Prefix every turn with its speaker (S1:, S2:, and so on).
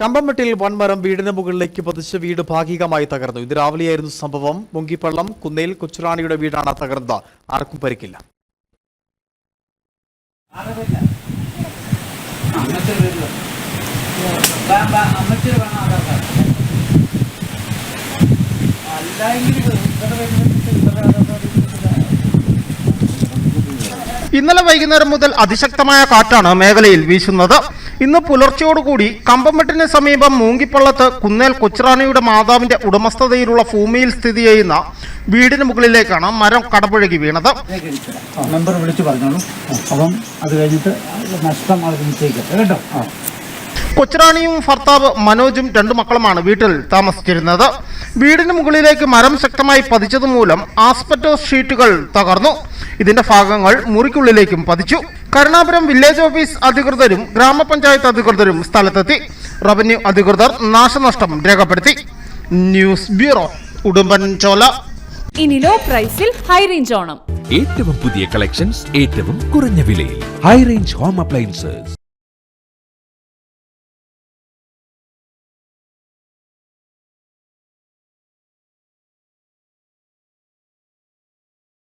S1: കമ്പംമെട്ടിൽ വൻമരം വീടിന് മുകളിലേക്ക് പതിച്ച് വീട് ഭാഗികമായി തകർന്നു. ഇത് രാവിലെയായിരുന്നു സംഭവം. മുങ്കിപ്പള്ളം കുന്നേൽ കൊച്ചുറാണിയുടെ വീടാണ് തകർന്നത്. ആർക്കും പരിക്കില്ല.
S2: ഇന്നലെ വൈകുന്നേരം മുതൽ അതിശക്തമായ കാറ്റാണ് മേഖലയിൽ വീശുന്നത്. ഇന്ന് പുലർച്ചയോടുകൂടി കമ്പംമെട്ടിന് സമീപം മൂങ്കിപ്പള്ളത്ത് കുന്നേൽ കൊച്ചിറാണിയുടെ മാതാവിന്റെ ഉടമസ്ഥതയിലുള്ള ഭൂമിയിൽ സ്ഥിതി ചെയ്യുന്ന വീടിന് മുകളിലേക്കാണ് മരം കടപുഴകി വീണത്.
S3: മെമ്പർ വിളിച്ചു പറഞ്ഞോളൂ. അപ്പം അത് കഴിഞ്ഞിട്ട് നഷ്ടം കേട്ടോ?
S2: കൊച്ചുറാണിയും ഭർത്താവ് മനോജും രണ്ടു മക്കളുമാണ് വീട്ടിൽ താമസിച്ചിരുന്നത്. വീടിന് മുകളിലേക്ക് മരം ശക്തമായി പതിച്ചതുമൂലം ആസ്പെറ്റോ ഷീറ്റുകൾ തകർന്നു. ഇതിന്റെ ഭാഗങ്ങൾ മുറിക്കുള്ളിലേക്കും പതിച്ചു. കരുണാപുരം വില്ലേജ് ഓഫീസ് അധികൃതരും ഗ്രാമപഞ്ചായത്ത് അധികൃതരും സ്ഥലത്തെത്തി. റവന്യൂ അധികൃതർ നാശനഷ്ടം രേഖപ്പെടുത്തി. ന്യൂസ് ബ്യൂറോ ഉടുമ്പൻചോല
S4: ഇനി ലോ പ്രൈസിൽ ഹൈ റേഞ്ച് ഓണം.
S5: ഏറ്റവും പുതിയ കളക്ഷൻസ് ഏറ്റവും കുറഞ്ഞ വിലയിൽ. High range home appliances